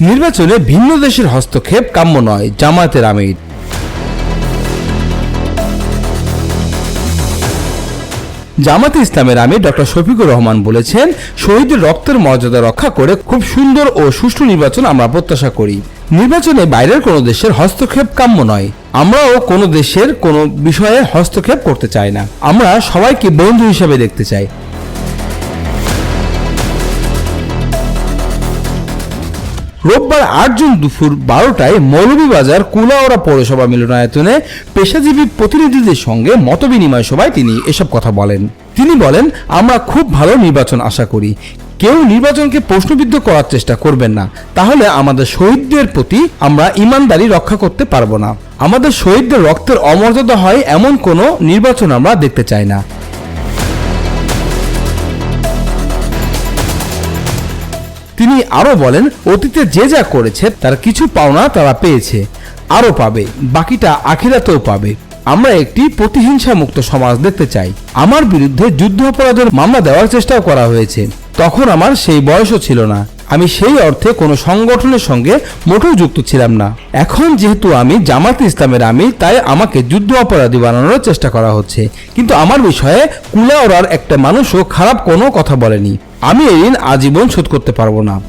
নির্বাচনে ভিন্ন দেশের হস্তক্ষেপ কাম্য নয়, জামায়াতের আমির। জামাতে ইসলামের আমির ডক্টর শফিকুর রহমান বলেছেন, শহীদের রক্তের মর্যাদা রক্ষা করে খুব সুন্দর ও সুষ্ঠু নির্বাচন আমরা প্রত্যাশা করি। নির্বাচনে বাইরের কোনো দেশের হস্তক্ষেপ কাম্য নয়। আমরাও কোনো দেশের কোনো বিষয়ে হস্তক্ষেপ করতে চাই না। আমরা সবাইকে বন্ধু হিসেবে দেখতে চাই। রোববার আট জুন দুপুর বারোটায় মৌলভীবাজার কুলাওড়া পৌরসভা মিলনায়তনে পেশাজীবী প্রতিনিধিদের সঙ্গে মতবিনিময় সভায় তিনি এসব কথা বলেন। তিনি বলেন, আমরা খুব ভালো নির্বাচন আশা করি। কেউ নির্বাচনকে প্রশ্নবিদ্ধ করার চেষ্টা করবেন না। তাহলে আমাদের শহীদদের প্রতি আমরা ইমানদারি রক্ষা করতে পারব না। আমাদের শহীদদের রক্তের অমর্যাদা হয় এমন কোনো নির্বাচন আমরা দেখতে চাই না। তিনি আরও বলেন, অতীতে যে যা করেছে, তার কিছু পাওনা তারা পেয়েছে আরও পাবে, বাকিটা আখিরাতেও পাবে। আমরা একটি প্রতিহিংসা মুক্ত সমাজ দেখতে চাই। আমার বিরুদ্ধে যুদ্ধ অপরাধের মামলা দেওয়ার চেষ্টাও করা হয়েছে। তখন আমার সেই বয়সও ছিল না। আমি সেই অর্থে কোনো সংগঠনের সঙ্গে মোটেও যুক্ত ছিলাম না। এখন যেহেতু আমি জামাতে ইসলামের আমি, তাই আমাকে যুদ্ধ অপরাধী বানানোর চেষ্টা করা হচ্ছে। কিন্তু আমার বিষয়ে কুলাওড়ার একটা মানুষও খারাপ কোনো কথা বলেনি। আমি এই ঋণ আজীবন শোধ করতে পারব না।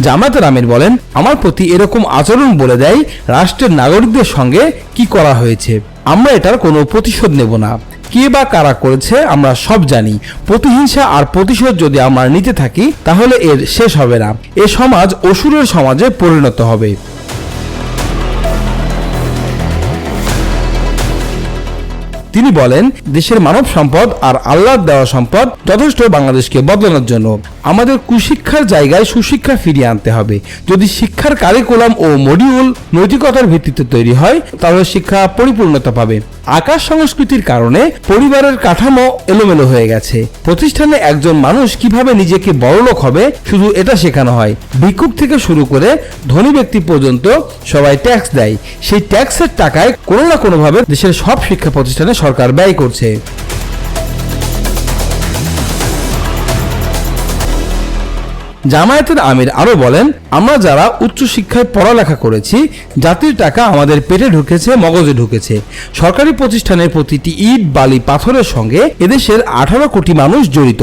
জামায়াতের আমির বলেন, আমার প্রতি এরকম আচরণ বলে দেয় রাষ্ট্রের নাগরিকদের সঙ্গে কি করা হয়েছে। আমরা এটার কোনো প্রতিশোধ নেব না। কে বা কারা করেছে আমরা সব জানি। প্রতিহিংসা আর প্রতিশোধ যদি আমরা নিতে থাকি, তাহলে এর শেষ হবে না। এ সমাজ অসুরের সমাজে পরিণত হবে। তিনি বলেন, দেশের মানব সম্পদ আর আল্লাহর দেওয়া সম্পদ যথেষ্ট বাংলাদেশকে বদলানোর জন্য। আমাদের কুশিক্ষার জায়গায় সুশিক্ষা ফিরিয়ে আনতে হবে। যদি শিক্ষার কারিকুলাম ও মডিউল নৈতিকতার ভিত্তিতে তৈরি হয়, তাহলে শিক্ষা পরিপূর্ণতা পাবে। আকাশ সংস্কৃতির কারণে পরিবারের কাঠামো এলোমেলো হয়ে গেছে। প্রতিষ্ঠানে একজন মানুষ কীভাবে নিজেকে বড়লোক হবে, শুধু এটা শেখানো হয়। ভিক্ষুক থেকে শুরু করে ধনী ব্যক্তি পর্যন্ত সবাই ট্যাক্স দেয়। সেই ট্যাক্সের টাকায় কোনো না কোনোভাবে দেশের সব শিক্ষা প্রতিষ্ঠানে সরকার ব্যয় করছে। জামায়াতের আমির আরও বলেন, আমরা যারা উচ্চশিক্ষায় পড়ালেখা করেছি, জাতির টাকা আমাদের পেটে ঢুকেছে, মগজে ঢুকেছে। সরকারি প্রতিষ্ঠানের প্রতিটি ইট, বালি, পাথরের সঙ্গে এদেশের আঠারো কোটি মানুষ জড়িত।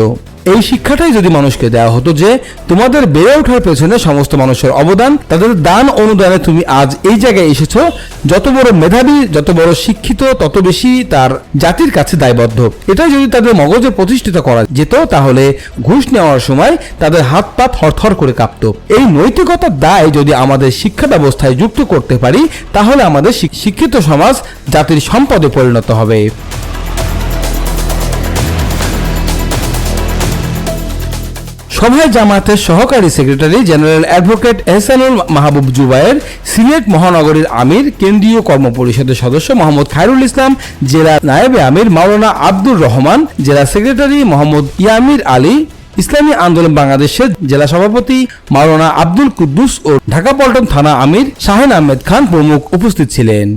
এই শিক্ষাটাই যদি মানুষকে দেওয়া হতো যে তোমাদের বেড়ে ওঠার পেছনে সমস্ত মানুষের অবদান, তাদের দান অনুদানে তুমি আজ এই জায়গায় এসেছ, যত বড় মেধাবী, যত বড় শিক্ষিত, তত বেশি তার জাতির কাছে দায়বদ্ধ। এটাই যদি তাদের মগজে প্রতিষ্ঠিত করা যেত, তাহলে ঘুষ নেওয়ার সময় তাদের হাত পা থরথর করে কাঁপত। এই নৈতিকতার দায় যদি আমাদের শিক্ষা ব্যবস্থায় যুক্ত করতে পারি, তাহলে আমাদের শিক- শিক্ষিত সমাজ জাতির সম্পদে পরিণত হবে। সভায় জামায়াতের সহকারী secretary general advocate Ehsanul Mahbub Zubair, Sylhet মহানগরীর আমির, কেন্দ্রীয় কর্মপরিষদের সদস্য মোহাম্মদ খায়রুল ইসলাম, জেলা নায়েবে আমির মাওলানা আব্দুর রহমান, জেলা সেক্রেটারি মোহাম্মদ ইয়ামির আলী, ইসলামী আন্দোলন বাংলাদেশের জেলা সভাপতি মাওলানা আব্দুল কুদ্দুস ও ঢাকা পল্টন থানা আমির শাহিন আহমেদ খান প্রমুখ উপস্থিত ছিলেন।